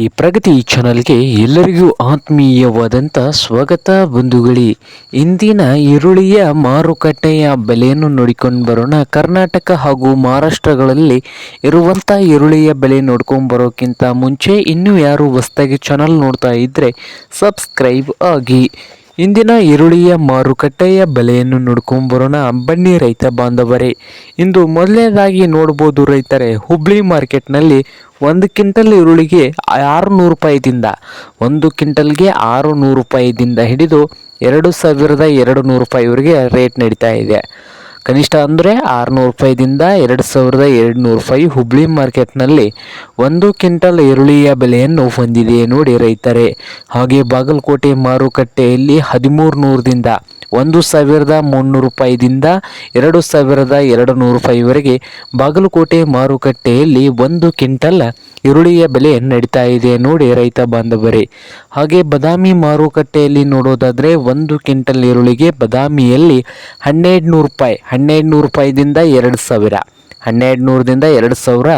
ಈ ಪ್ರಗತಿ ಚಾನಲ್ಗೆ ಎಲ್ಲರಿಗೂ ಆತ್ಮೀಯವಾದಂಥ ಸ್ವಾಗತ ಬಂಧುಗಳಿ. ಇಂದಿನ ಈರುಳ್ಳಿಯ ಮಾರುಕಟ್ಟೆಯ ಬೆಲೆಯನ್ನು ನೋಡಿಕೊಂಡು ಬರೋಣ. ಕರ್ನಾಟಕ ಹಾಗೂ ಮಹಾರಾಷ್ಟ್ರಗಳಲ್ಲಿ ಇರುವಂಥ ಈರುಳ್ಳಿಯ ಬೆಲೆ ನೋಡ್ಕೊಂಡು ಬರೋಕ್ಕಿಂತ ಮುಂಚೆ ಇನ್ನೂ ಯಾರು ಹೊಸ್ದಾಗಿ ಚಾನಲ್ ನೋಡ್ತಾ ಇದ್ದರೆ ಸಬ್ಸ್ಕ್ರೈಬ್ ಆಗಿ. ಇಂದಿನ ಈರುಳ್ಳಿಯ ಮಾರುಕಟ್ಟೆಯ ಬೆಲೆಯನ್ನು ನೋಡ್ಕೊಂಡು ಬರೋಣ ಬನ್ನಿ ರೈತ ಬಾಂಧವರೇ, ಇಂದು ಮೊದಲನೇದಾಗಿ ನೋಡ್ಬೋದು ರೈತರೇ, ಹುಬ್ಳಿ ಮಾರ್ಕೆಟ್ನಲ್ಲಿ ಒಂದು ಕ್ವಿಂಟಲ್ ಈರುಳ್ಳಿಗೆ ಆರು ನೂರು ರೂಪಾಯಿದಿಂದ, ಒಂದು ಕ್ವಿಂಟಲ್ಗೆ ಆರು ನೂರು ರೂಪಾಯಿದಿಂದ ಹಿಡಿದು ಎರಡು ಸಾವಿರದ ಎರಡು ನೂರು ರೂಪಾಯಿವರೆಗೆ ರೇಟ್ ನಡೀತಾ ಇದೆ. ಕನಿಷ್ಠ ಅಂದರೆ ಆರುನೂರು ರೂಪಾಯಿದಿಂದ ಎರಡು ಸಾವಿರದ ಎರಡು ನೂರು ರೂಪಾಯಿ ಹುಬ್ಳಿ ಮಾರ್ಕೆಟ್ನಲ್ಲಿ ಒಂದು ಕ್ವಿಂಟಲ್ ಈರುಳ್ಳಿಯ ಬೆಲೆಯನ್ನು ಹೊಂದಿದೆ ನೋಡಿ ರೈತರೇ. ಹಾಗೆ ಬಾಗಲಕೋಟೆ ಮಾರುಕಟ್ಟೆಯಲ್ಲಿ ಹದಿಮೂರು ನೂರದಿಂದ ಒಂದು ಸಾವಿರದ ಮುನ್ನೂರು ರೂಪಾಯಿದಿಂದ ಎರಡು ಸಾವಿರದ ಎರಡು ನೂರು ರೂಪಾಯಿವರೆಗೆ ಬಾಗಲಕೋಟೆ ಮಾರುಕಟ್ಟೆಯಲ್ಲಿ ಒಂದು ಕ್ವಿಂಟಲ್ ಈರುಳ್ಳಿಯ ಬೆಲೆ ನಡೀತಾ ಇದೆ ನೋಡಿ ರೈತ ಬಾಂಧವರೇ. ಹಾಗೆ ಬದಾಮಿ ಮಾರುಕಟ್ಟೆಯಲ್ಲಿ ನೋಡೋದಾದರೆ ಒಂದು ಕ್ವಿಂಟಲ್ ಈರುಳ್ಳಿಗೆ ಬದಾಮಿಯಲ್ಲಿ ಹನ್ನೆರಡು ನೂರು ರೂಪಾಯಿ ಹನ್ನೆರಡು ನೂರು ರೂಪಾಯಿದಿಂದ ಎರಡು ಸಾವಿರ ಹನ್ನೆರಡು ನೂರದಿಂದ ಎರಡು ಸಾವಿರ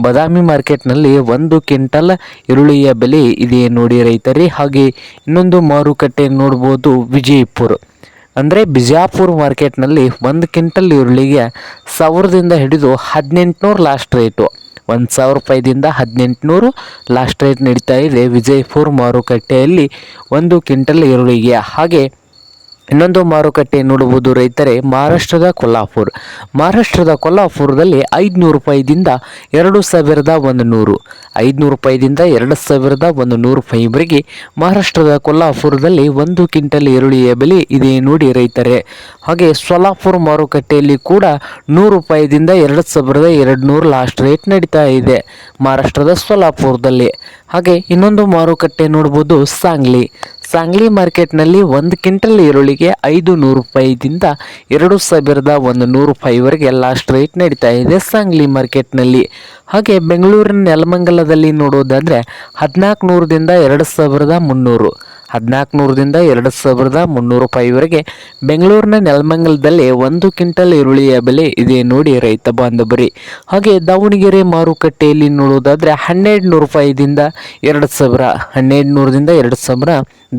ಬದಾಮಿ ಮಾರ್ಕೆಟ್ನಲ್ಲಿ ಒಂದು ಕ್ವಿಂಟಲ್ ಈರುಳ್ಳಿಯ ಬೆಲೆ ಇದೆ ನೋಡಿ ರೈತರೇ. ಹಾಗೆ ಇನ್ನೊಂದು ಮಾರುಕಟ್ಟೆ ನೋಡ್ಬೋದು ವಿಜಯಪುರ. ಅಂದರೆ ಬಿಜಾಪುರ ಮಾರ್ಕೆಟ್ನಲ್ಲಿ ಒಂದು ಕ್ವಿಂಟಲ್ ಈರುಳ್ಳಿಗೆ ಸಾವಿರದಿಂದ ಹಿಡಿದು ಹದಿನೆಂಟುನೂರು ಲಾಸ್ಟ್ ರೇಟು. ಒಂದು ಸಾವಿರ ರೂಪಾಯಿದಿಂದ ಹದಿನೆಂಟುನೂರು ಲಾಸ್ಟ್ ರೇಟ್ ನಡೀತಾ ಇದೆ ವಿಜಯಪುರ ಮಾರುಕಟ್ಟೆಯಲ್ಲಿ ಒಂದು ಕ್ವಿಂಟಲ್ ಈರುಳ್ಳಿಗೆ. ಹಾಗೆ ಇನ್ನೊಂದು ಮಾರುಕಟ್ಟೆ ನೋಡುವುದು ರೈತರೇ, ಮಹಾರಾಷ್ಟ್ರದ ಕೊಲ್ಲಾಪುರ್. ಮಹಾರಾಷ್ಟ್ರದ ಕೊಲ್ಲಾಪುರದಲ್ಲಿ ಐದುನೂರು ರೂಪಾಯಿದಿಂದ ಎರಡು ಸಾವಿರದ ಒಂದು ನೂರು ಐದುನೂರು ರೂಪಾಯಿದಿಂದ ಎರಡು ಸಾವಿರದ ಒಂದು ನೂರು ರೂಪಾಯಿವರೆಗೆ ಮಹಾರಾಷ್ಟ್ರದ ಕೊಲ್ಲಾಪುರದಲ್ಲಿ ಒಂದು ಕ್ವಿಂಟಲ್ ಈರುಳ್ಳಿಯ ಬೆಲೆ ಇದೆ ನೋಡಿ ರೈತರೇ. ಹಾಗೆ ಸೊಲಾಪುರ್ ಮಾರುಕಟ್ಟೆಯಲ್ಲಿ ಕೂಡ ನೂರು ರೂಪಾಯಿದಿಂದ ಎರಡು ಸಾವಿರದ ಎರಡು ನೂರು ಲಾಸ್ಟ್ ರೇಟ್ ನಡೀತಾ ಇದೆ ಮಹಾರಾಷ್ಟ್ರದ ಸೊಲಾಪುರದಲ್ಲಿ ಹಾಗೆ ಇನ್ನೊಂದು ಮಾರುಕಟ್ಟೆ ನೋಡ್ಬೋದು ಸಾಂಗ್ಲಿ. ಸಾಂಗ್ಲಿ ಮಾರ್ಕೆಟ್ನಲ್ಲಿ ಒಂದು ಕ್ವಿಂಟಲ್ ಈರುಳ್ಳಿಗೆ ಐದು ನೂರು ರೂಪಾಯಿದಿಂದ ಎರಡು ಸಾವಿರದ ಒಂದು ನೂರು ರೂಪಾಯಿವರೆಗೆ ಲಾಸ್ಟ್ ರೇಟ್ ನಡೀತಾ ಇದೆ ಸಾಂಗ್ಲಿ ಮಾರ್ಕೆಟ್ನಲ್ಲಿ. ಹಾಗೆ ಬೆಂಗಳೂರಿನ ನೆಲಮಂಗಲದಲ್ಲಿ ನೋಡೋದಾದರೆ ಹದಿನಾಲ್ಕು ನೂರದಿಂದ ಎರಡು ಸಾವಿರದ ಮುನ್ನೂರು. ಹದಿನಾಲ್ಕು ನೂರದಿಂದ ಎರಡು ಸಾವಿರದ ಮುನ್ನೂರು ರೂಪಾಯಿವರೆಗೆ ಬೆಂಗಳೂರಿನ ನೆಲಮಂಗಲದಲ್ಲಿ ಒಂದು ಕ್ವಿಂಟಲ್ ಈರುಳ್ಳಿಯ ಬೆಲೆ ಇದೆ ನೋಡಿ ರೈತ ಬಾಂಧವರಿ. ಹಾಗೆ ದಾವಣಗೆರೆ ಮಾರುಕಟ್ಟೆಯಲ್ಲಿ ನೋಡುವುದಾದರೆ ಹನ್ನೆರಡು ನೂರು ರೂಪಾಯಿದಿಂದ ಎರಡು ಸಾವಿರ ಹನ್ನೆರಡು ನೂರದಿಂದ ಎರಡು ಸಾವಿರ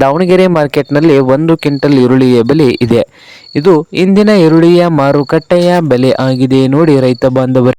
ದಾವಣಗೆರೆ ಮಾರ್ಕೆಟ್ನಲ್ಲಿ ಒಂದು ಕ್ವಿಂಟಲ್ ಈರುಳ್ಳಿಯ ಬೆಲೆ ಇದೆ. ಇದು ಇಂದಿನ ಈರುಳ್ಳಿಯ ಮಾರುಕಟ್ಟೆಯ ಬೆಲೆ ಆಗಿದೆ ನೋಡಿ ರೈತ ಬಾಂಧವರಿ.